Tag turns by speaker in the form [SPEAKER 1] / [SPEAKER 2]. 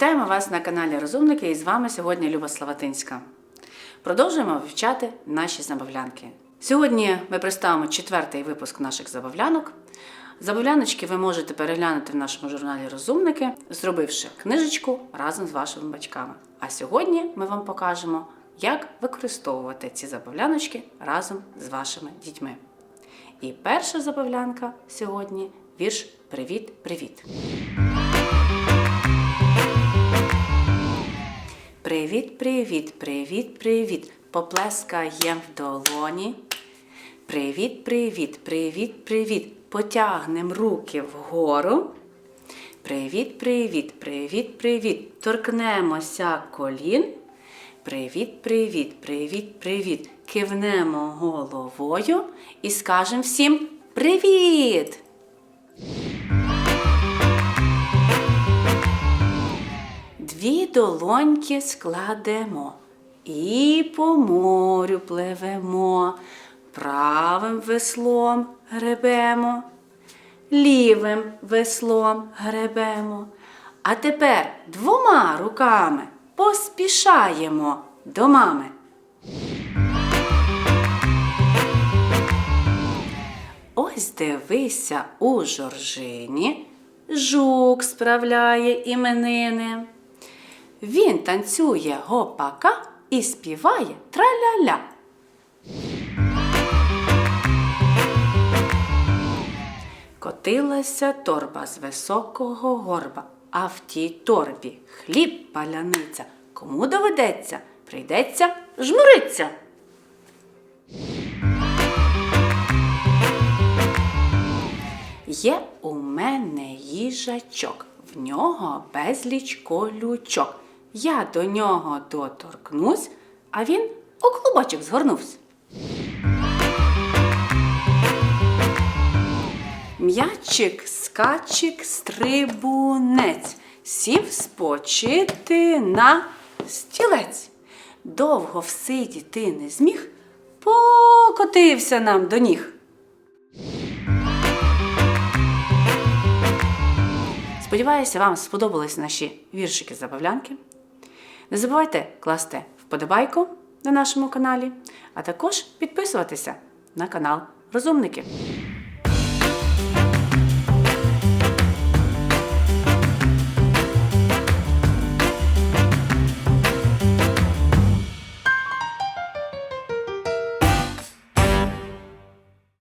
[SPEAKER 1] Вітаємо вас на каналі Розумники і з вами сьогодні Люба Славатинська. Продовжуємо вивчати наші забавлянки. Сьогодні ми представимо четвертий випуск наших забавлянок. Забавляночки ви можете переглянути в нашому журналі Розумники, зробивши книжечку разом з вашими батьками. А сьогодні ми вам покажемо, як використовувати ці забавляночки разом з вашими дітьми. І перша забавлянка сьогодні вірш Привіт, привіт! Привіт, привіт, привіт, привіт. Поплескаєм в долоні. Привіт, привіт, привіт, привіт. Потягнем руки вгору. Привіт, привіт, привіт, привіт. Торкнемося колін. Привіт, привіт, привіт, привіт. Кивнемо головою і скажемо всім привіт! Дві долоньки складемо і по морю пливемо, правим веслом гребемо, лівим веслом гребемо. А тепер двома руками поспішаємо до мами. Ось дивися у жоржині, жук справляє іменини. Він танцює гопака і співає траля-ля. Котилася торба з високого горба, а в тій торбі хліб паляниця. Кому доведеться, прийдеться жмуриться. Є у мене їжачок, в нього безліч колючок. Я до нього доторкнусь, а він у клубочок згорнувся. М'ячик, скачик, стрибунець, сів спочити на стілець. Довго всидіти не зміг, покотився нам до ніг. Сподіваюся, вам сподобались наші віршики забавлянки. Не забувайте класти вподобайку на нашому каналі, а також підписуватися на канал Розумники.